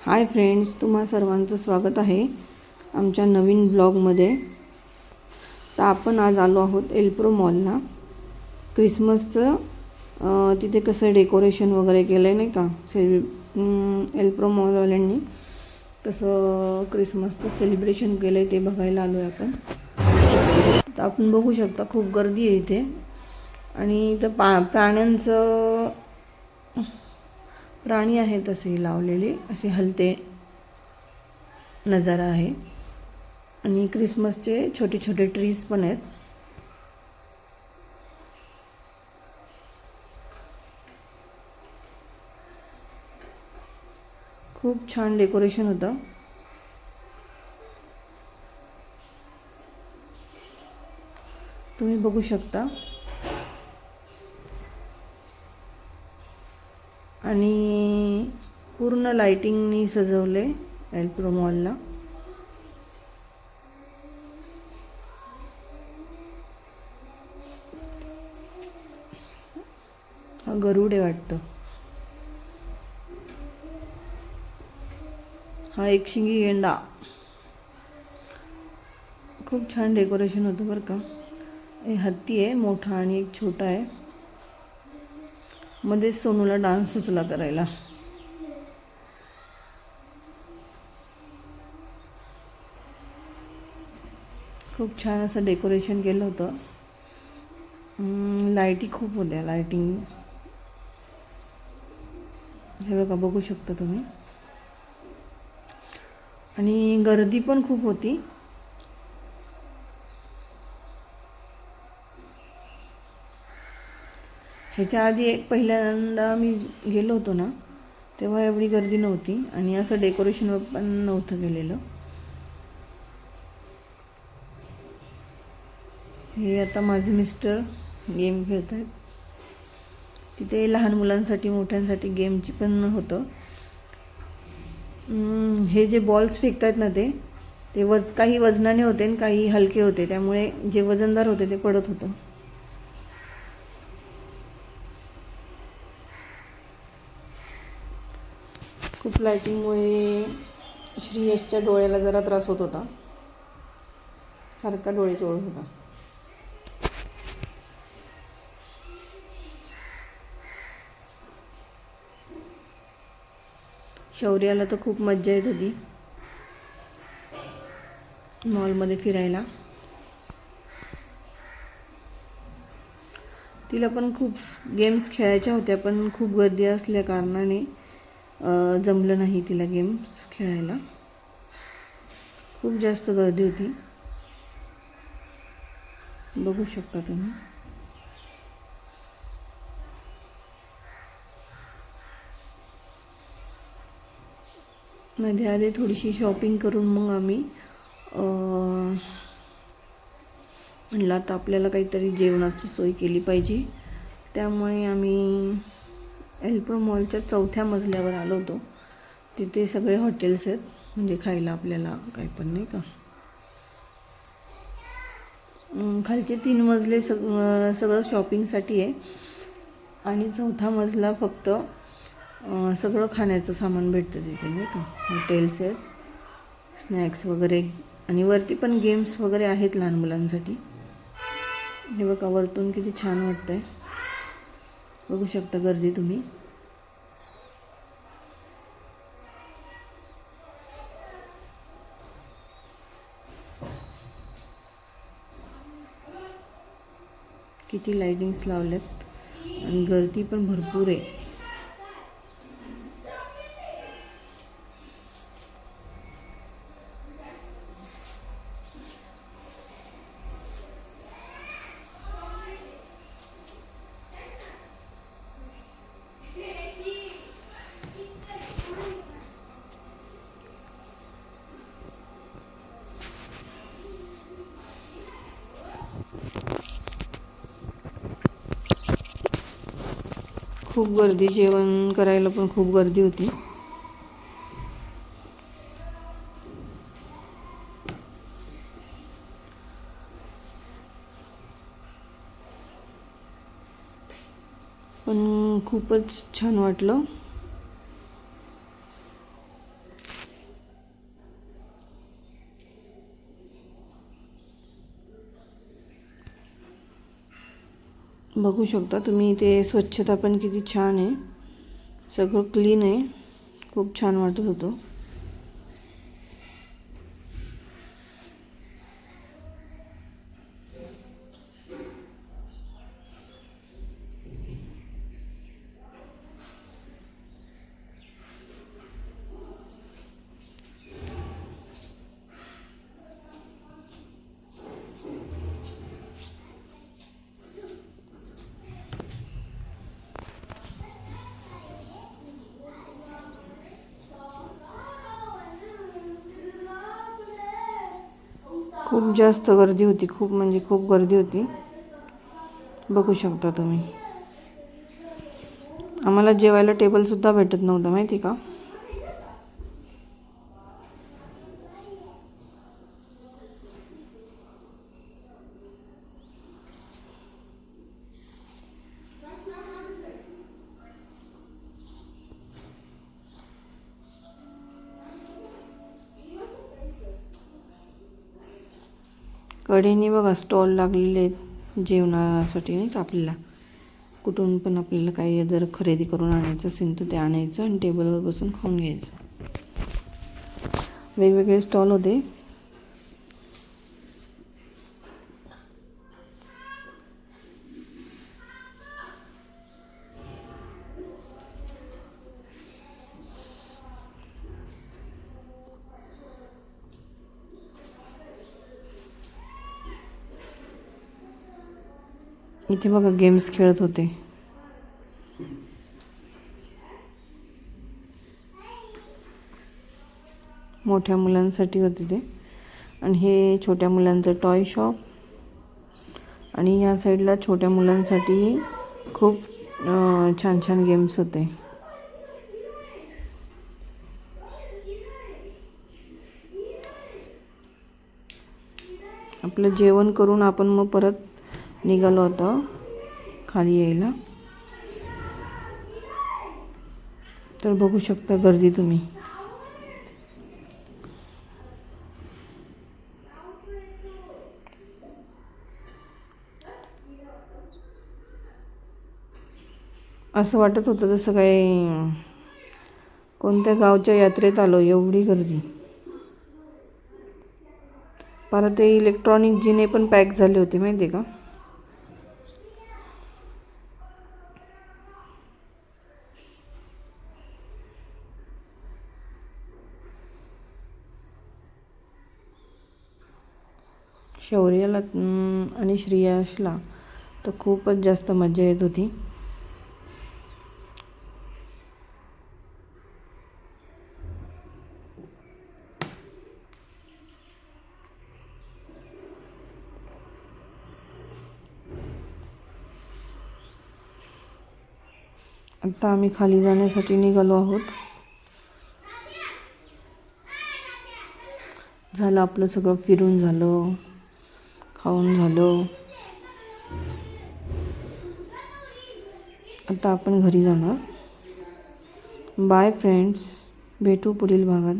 Hi friends तुम्हा सर्वांचं स्वागत आहे आमच्या नवीन ब्लॉगमध्ये. तर आपण आज आलो आहोत एल्प्रो मॉलला. क्रिसमसचं तिथे कसं डेकोरेशन वगैरे केलं आहे नाही का? सेलि एल्प्रो मॉलवाल्यांनी कसं क्रिसमसचं सेलिब्रेशन केलं आहे ते बघायला आलो आहे आपण. तर आपण बघू शकता खूप गर्दी आहे इथे. आणि इथं पा प्राण्यांचं प्राणी आहेत असे लावलेले असे हलते नजारा आहे. आणि क्रिसमसचे छोटे छोटे ट्रीज पण आहेत. खूप छान डेकोरेशन होतं. तुम्ही बघू शकता. आणि पूर्ण लाइटिंगनी सजवले एल्प्रो मॉलला हा गरुड आहे वाटतं. हा एक शिंगी गेंडा. खूप छान डेकोरेशन होतं बरं का. हे हत्ती आहे मोठा आणि एक छोटा आहे. मध्येच सोनूला डान्स सुचला करायला. खूप छान असं डेकोरेशन केलं होतं. लाईटी खूप होत्या लाईटिंग हे बघा बघू शकता तुम्ही. आणि गर्दी पण खूप होती. ह्याच्या आधी एक पहिल्यांदा मी गेलो होतो ना तेव्हा एवढी गर्दी नव्हती आणि असं डेकोरेशन पण नव्हतं केलेलं हे आता माझे मिस्टर गेम खेळत आहेत तिथे लहान मुलांसाठी मोठ्यांसाठी गेमची पण होतं. हे जे बॉल्स फेकतात ना ते ते वज काही वजनाने होते आणि काही हलके होते. त्यामुळे जे वजनदार होते ते पडत होतं. खूप लाईटिंगमुळे श्रीयशच्या डोळ्याला जरा त्रास होत होता. सारखा डोळे चोळत होता. शौर्याला तर खूप मज्जा येत होती. मॉलमध्ये फिरायला. तिला पण खूप गेम्स खेळायच्या होत्या पण खूप गर्दी असल्या कारणाने जमलं नाही तिला गेम्स खेळायला. खूप जास्त गर्दी होती. बघू शकता तुम्ही. मध्ये आधी थोडीशी शॉपिंग करून मग आम्ही अ, म्हणलं आता आपल्याला काहीतरी जेवणाची सोय केली पाहिजे. त्यामुळे आम्ही एल्प्रो मॉलच्या चौथ्या मजल्यावर आलो होतो. तिथे सगळे हॉटेल्स आहेत. म्हणजे खायला आपल्याला काही पण नाही का? खालचे तीन मजले सग सगळं शॉपिंगसाठी आहे. आणि चौथा मजला फक्त सगळं खाण्याचं सामान भेटतं तिथे नाही का? हॉटेल्स आहेत स्नॅक्स वगैरे. आणि वरती पण गेम्स वगैरे आहेत लहान मुलांसाठी. हे बघा वरतून किती छान वाटतं आहे बघू शकता गर्दी तुम्ही. किती लायटिंग्स लावल्यात आणि गर्दी पण भरपूर आहे. खूप गर्दी जेवण करायला पण खूप गर्दी होती. पण खूपच छान वाटलं. बघू शकता तुम्ही इथे स्वच्छता पण किती छान आहे. सगळं क्लीन आहे. खूप छान वाटत होतं. खूप जास्त गर्दी होती खूप म्हणजे खूप गर्दी होती. बघू शकता तुम्ही. आम्हाला जेवायला टेबलसुद्धा भेटत नव्हतं माहिती का? कडेने बघा स्टॉल लागलेले आहेत जेवणासाठी नाही का आपल्याला. कुठून पण आपल्याला काही जर खरेदी करून आणायचं असेल तर ते आणायचं आणि टेबलवर बसून खाऊन घ्यायचं. वेगवेगळे स्टॉल होते. इथे बघा गेम्स खेळत होते. मोठ्या मुलांसाठी होते ते. आणि हे छोट्या मुलांचं टॉय शॉप आणि या साईडला छोट्या मुलांसाठी खूप छान छान गेम्स होते. आपलं जेवण करून आपण मग परत निघालो होतो खाली यायला. तर बघू शकता गर्दी तुम्ही. असं वाटत होतं जसं काय कोणत्या गावच्या यात्रेत आलो एवढी गर्दी. परत ते इलेक्ट्रॉनिक जिने पण पॅक झाले होते माहिती आहे का? शौर्याला आणि श्रेयसला तर खूपच जास्त मजा येत होती. आता आम्ही खाली जाण्यासाठी निघालो आहोत. झालं आपलं सगळं फिरून झालं. खाऊन झालं. आता आपण घरी जाणार. बाय फ्रेंड्स भेटू पुढील भागात.